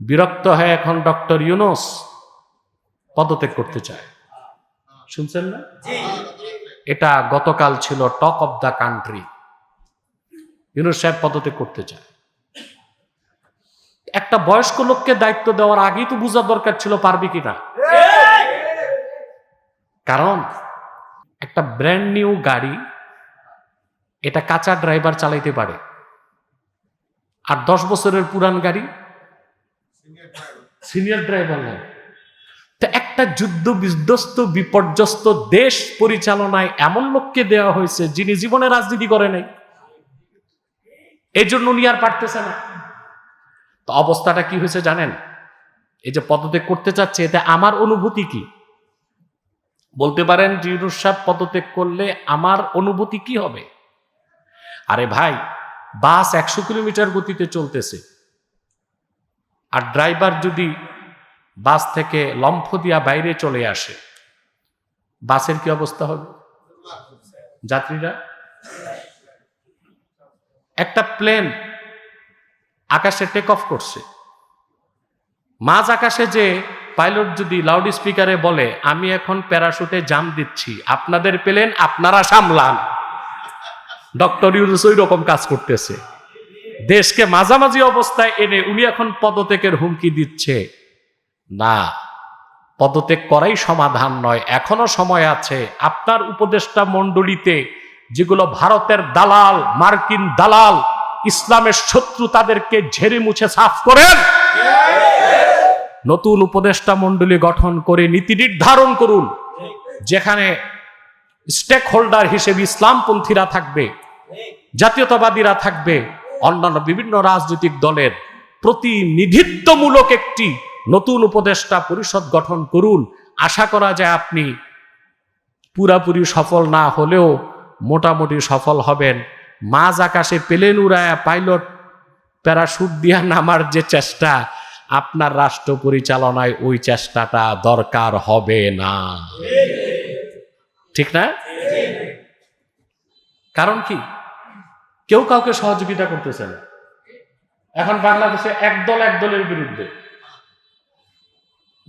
বিরক্ত হয়ে এখন ডক্টর ইউনুস পদত্যাগ করতে চায়। শুনছেন না? এটা গতকাল ছিল talk of the country. Yunus সাহেব পদত্যাগ করতে চায়। একটা বয়স্ক লোককে দায়িত্ব দেওয়ার আগেই তো বোঝার দরকার ছিল পারবে কিনা। কারণ একটা ব্র্যান্ড নিউ গাড়ি এটা কাঁচা ড্রাইভার চালাইতে পারে। আর দশ বছরের পুরান গাড়ি সিনিয়র ড্রাইভার নাই। তো একটা যুদ্ধ বিধ্বস্ত, বিপর্যস্ত দেশ পরিচালনায় এমন লোককে দেওয়া হয়েছে যিনি জীবনে রাজনীতি করে নাই। এই জন্য উনি আর পারতেছে না। তো অবস্থাটা কি হয়েছে জানেন? এই যে পদত্যাগ করতে চাচ্ছে, এতে আমার অনুভূতি কি? বলতে পারেন, জিরুর সাহেব পদত্যাগ করলে আমার অনুভূতি কি হবে? আরে ভাই, বাস একশো কিলোমিটার গতিতে চলতেছে। আর ড্রাইভার যদি বাস থেকে লম্ফ দিয়া বাইরে চলে আসে, বাসের কি অবস্থা হবে? যাত্রীরা? একটা প্লেন আকাশে টেক অফ করছে। মাঝ আকাশে যে পাইলট যদি লাউড স্পিকারে বলে, আমি এখন প্যারাশুটে জাম দিচ্ছি, আপনাদের প্লেন আপনারা সামলান। ডক্টর ইউনুস ওই রকম কাজ করতেছে। দেশকে মাঝামাঝি অবস্থায় এনে উনি এখন পদত্যাগের হুমকি দিচ্ছে। না, পদত্যাগ করাই সমাধান নয়, এখনও সময় আছে। আপনার উপদেষ্টা মণ্ডলীতে যেগুলো ভারতের দালাল, মার্কিন দালাল, ইসলামের শত্রু তাদেরকে ঝেড়ে মুছে সাফ করেন। নতুন উপদেষ্টা মণ্ডলী গঠন করে নীতি নির্ধারণ করুন, যেখানে স্টেক হোল্ডার হিসেবে ইসলামপন্থীরা থাকবে, জাতীয়তাবাদীরা থাকবে অন্যান্য বিভিন্ন রাজনৈতিক দলের প্রতিনিধিত্বমূলক একটি নতুন উপদেষ্টা পরিষদ গঠন করুন। আশা করা যায় আপনি পুরাপুরি সফল না হলেও মোটামুটি সফল হবেন। মাঝ আকাশে পেলেন উড়ায়া পাইলট প্যারাশুট দিয়া নামার যে চেষ্টা আপনার রাষ্ট্র পরিচালনায় ওই চেষ্টাটা দরকার হবে না। ঠিক না? কারণ কি? কেউ কাউকে সহযোগিতা করতেছে না। এখন বাংলাদেশে একদল এক দলের বিরুদ্ধে।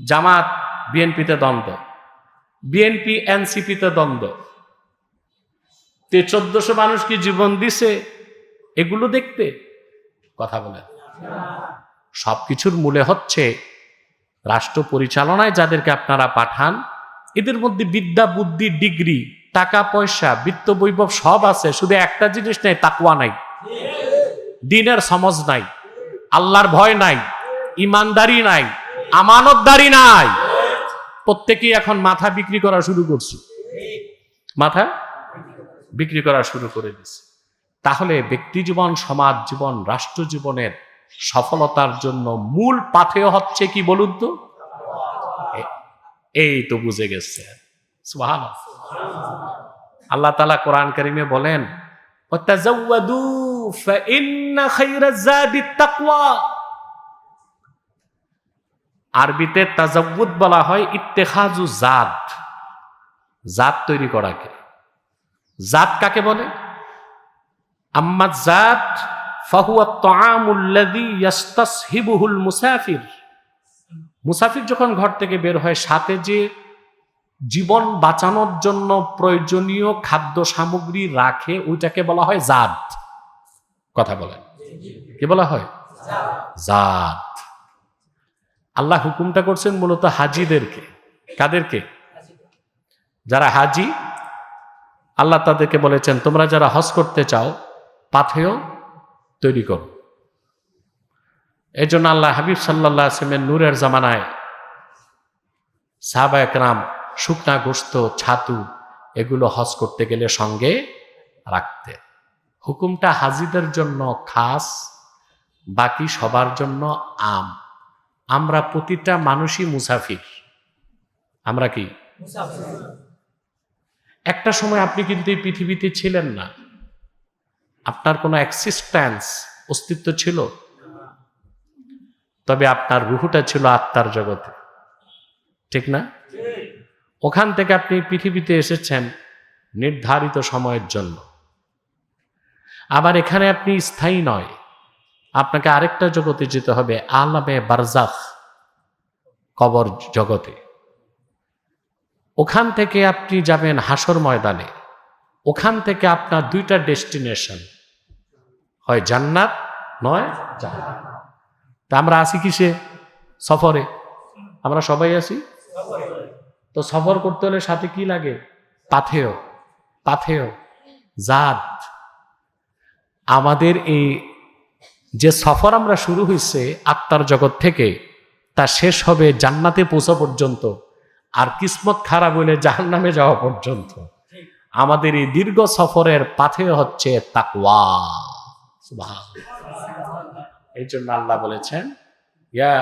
জামাত, বিএনপিতে দ্বন্দ্ব। বিএনপি, এনসিপিতে দ্বন্দ্ব। তে চোদ্দশো মানুষ কি জীবন দিছে, এগুলো দেখতে? কথা বলেন। সবকিছুর মূলে হচ্ছে রাষ্ট্র পরিচালনায় যাদেরকে আপনারা পাঠান, এদের মধ্যে বিদ্যা, বুদ্ধি, ডিগ্রি টাকা, পয়সা, বিত্ত বৈভব সব আছে, শুধু একটা জিনিস নেই তাকুয়া নাই। দিনের সমজ নাই, আল্লাহর ভয় নাই, ইমানদারি নাই, আমানতদারি নাই। প্রত্যেকেই এখন মাথা বিক্রি করা শুরু করছে। মাথা বিক্রি করা শুরু করে দিছে। তাহলে ব্যক্তি জীবন, সমাজ জীবন, রাষ্ট্র জীবনের সফলতার জন্য মূল পাথেয় হচ্ছে কি বলুন তো? এই তো বুঝে গেছে। সুবহানাল্লাহ। আল্লাহ তালা কোরআন করিমে বলেন। আরবিতে তাজাউদ বলা হয় ইত্তেখাজু জাত। জাত তৈরি করাকে। জাত কাকে বলে? আম্মা জাত ফাহুয়া তাআমুল্লাযী ইয়াস্তাসহিবুহুল মুসাফির। মুসাফির যখন ঘর থেকে বের হয়, সাথে যে জীবন বাঁচানোর জন্য প্রয়োজনীয় খাদ্য সামগ্রী রাখে, ওইটাকে বলা হয় জাত। কথা বলেন। কি বলা হয়? জাত। আল্লাহ হুকুমটা করছেন মূলত হাজিদেরকে। কাদেরকে? যারা হাজি, আল্লাহ তাদেরকে বলেছেন, তোমরা যারা হজ করতে চাও, পাথেয় তৈরি করো। এই জন্য আল্লাহ হাবিব সাল্লাহ আসলামের নূরের জামানায় সাহাবা একরাম শুকনা গোস্ত ছাতু, এগুলো হজ করতে গেলে সঙ্গে রাখতে। হুকুমটা হাজিদের জন্য খাস, বাকি সবার জন্য আম। আমরা প্রতিটা মানুষই মুসাফির। আমরা কি? একটা সময় আপনি কিন্তু এই পৃথিবীতে ছিলেন না। আপনার কোনো এক্সিস্ট্যান্স অস্তিত্ব ছিল? তবে আপনার রুহুটা ছিল আত্মার জগতে। ঠিক না? ওখান থেকে আপনি পৃথিবীতে এসেছেন নির্ধারিত সময়ের জন্য। আবার এখানে আপনি স্থায়ী নয়। আপনাকে আরেকটা জগতে যেতে হবে, আলামে বারজাখ, কবর জগতে। ওখান থেকে আপনি যাবেন হাসর ময়দানে। ওখান থেকে আপনার দুইটা ডেস্টিনেশন হয় জান্নাত, নয় জাহান্নাম। তা আমরা আসি কিসে? সফরে। আমরা সবাই আছি তো সফর করতে হলে সাথে কি লাগে? পাথেয় পাথেয়, জাত। আমাদের এই যে সফর আমরা শুরু হয়েছে আত্মার জগৎ থেকে, তা শেষ হবে জান্নাতে পৌঁছা পর্যন্ত, আর কিসমত খারাপ হলে জাহান নামে যাওয়া পর্যন্ত। আমাদের এই দীর্ঘ সফরের পাথে হচ্ছে তাকওয়া। এই জন্য আল্লাহ বলেছেন, ইয়া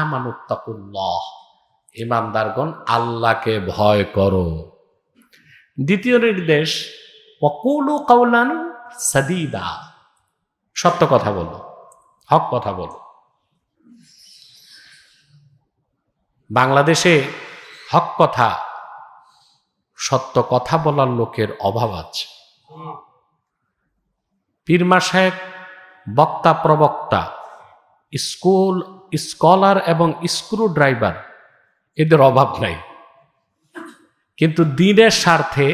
আমানুত্তাকুল্লাহ ইমানদারগণ, আল্লাহকে ভয় করো। দ্বিতীয় নির্দেশ, ওয়াকুলু কাওলান সাদীদা। সত্য কথা বলো, হক কথা বলো। বাংলাদেশে হক কথা, সত্য কথা বলার লোকের অভাব আছে। পীরমা সাহেব বক্তা প্রবক্তা, স্কুল, স্কলার এবং স্ক্রু ড্রাইভার এদের অভাব নাই। কিন্তু দিনের স্বার্থে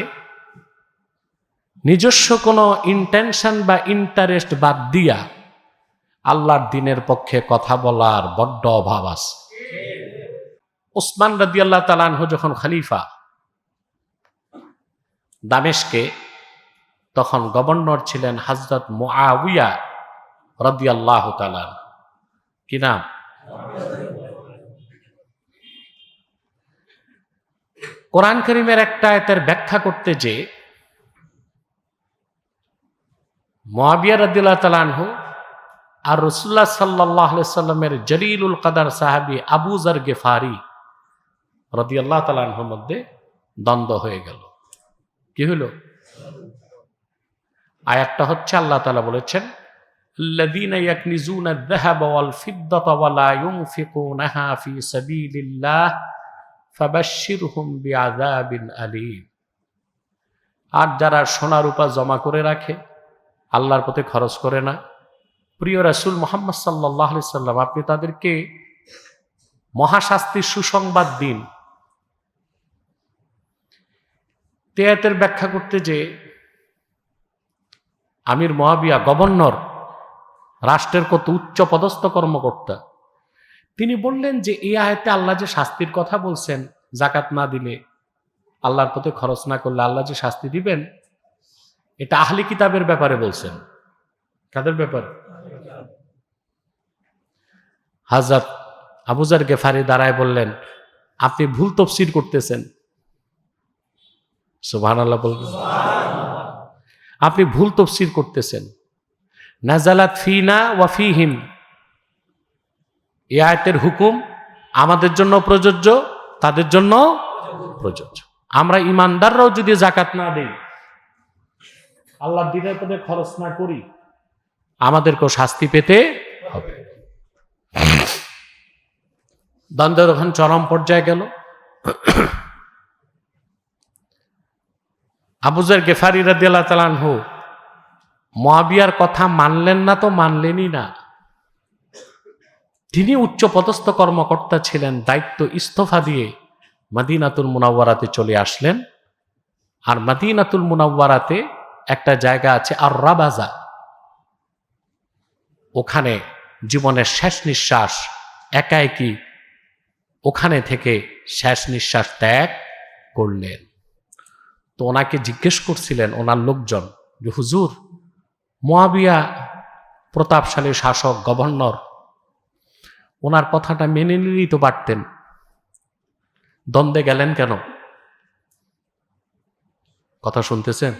নিজস্ব কোনো ইন্টেনশন বা ইন্টারেস্ট বাদ দিয়া আল্লাহর দিনের পক্ষে কথা বলার বড্ড অভাব আছে। ওসমান রাদি আল্লাহ তালানহ যখন খালিফা দামেশকে, তখন গভর্নর ছিলেন হজরত মুআউইয়া রদি আল্লাহ তালান কি নাম? কোরআন করিমের একটা আয়াতের ব্যাখ্যা করতে যে মোয়াবিয়া রদিল্লাহ তালানহ আর রসুল্লাহ সাল্লাহ সাল্লামের জলিলুল কাদার সাহাবি আবুজার গেফারি রদিয়াল্লাহ তালানহর মধ্যে দ্বন্দ্ব হয়ে গেল কি হলো আয়াতটা হচ্ছে আল্লাহ তালা বলেছেন الذين يكنزون الذهب والفضة ولا ينفقونها في سبيل الله হুম বিন আলী আর যারা সোনা রূপা জমা করে রাখে, আল্লাহর পথে খরচ করে না। প্রিয় রাসুল মোহাম্মদ সাল্লাহ সাল্লাম, আপনি তাদেরকে মহাশাস্তির সুসংবাদ দিন। তেয়াতের ব্যাখ্যা করতে যে আমির মহাবিয়া গভর্নর, রাষ্ট্রের কত উচ্চ পদস্থ কর্মকর্তা তিনি বললেন যে, এই আয়তে আল্লাহ যে শাস্তির কথা বলছেন, জাকাত না দিলে আল্লাহর পথে খরচ না করলে আল্লাহ যে শাস্তি দিবেন, এটা আহলি কিতাবের ব্যাপারে বলছেন। কাদের ব্যাপারে? হাজরত আবুজার গেফারি দাঁড়ায় বললেন, আপনি ভুল তফসির করতেছেন। সুবহান আল্লাহ বলবেন আপনি ভুল তফসির করতেছেন। নাজালাত ফিনা ওয়া এই আয়তের হুকুম আমাদের জন্য প্রযোজ্য, তাদের জন্য প্রযোজ্য। আমরা ইমানদাররাও যদি জাকাত না দেই আল্লাহ দিনের পথে খরচ না করি, আমাদেরকেও শাস্তি পেতে হবে। দ্বন্দ্বের ওখান চরম পর্যায়ে গেল। আবুজার গেফারি রাদিয়াল্লাহু তাআলাহু মহাবিয়ার কথা মানলেন না তো মানলেনই না। তিনি উচ্চ পদস্থ কর্মকর্তা ছিলেন, দায়িত্ব ইস্তফা দিয়ে মাদিনাতুল মুনাওয়ারাতে চলে আসলেন। আর মাদিনাতুল মুনাওয়ারাতে একটা জায়গা আছে আর রাবাজা ওখানে জীবনের শেষ নিঃশ্বাস একা একই ওখানে থেকে শেষ নিঃশ্বাস ত্যাগ করলেন। তো ওনাকে জিজ্ঞেস করছিলেন, ওনার লোকজন, যে, হুজুর, মোয়াবিয়া প্রতাপশালী শাসক, গভর্নর ওনার কথাটা মেনে নিলেই তো পারতেন। দ্বন্দ্বে গেলেন কেন? কথা শুনতেছেন?